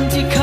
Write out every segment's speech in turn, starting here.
und die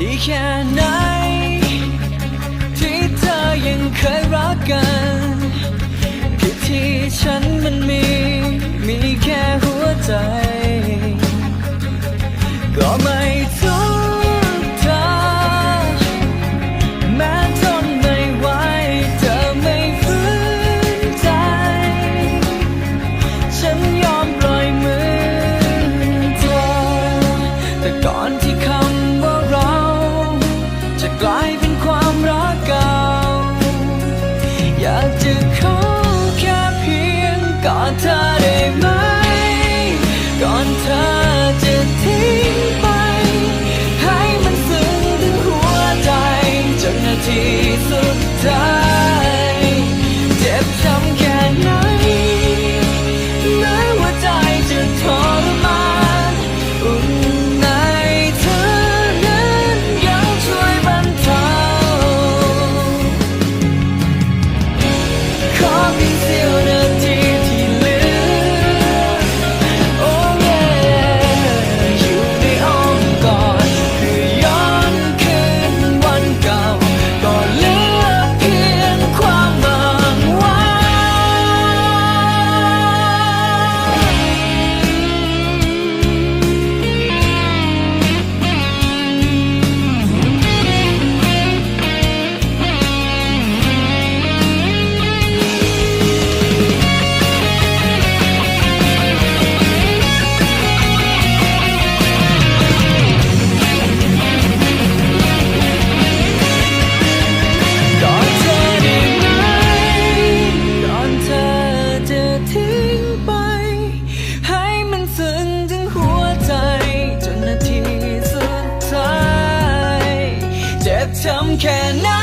ดีแค่ไหน ที่เธอยังเคยรักกัน เธอ can I?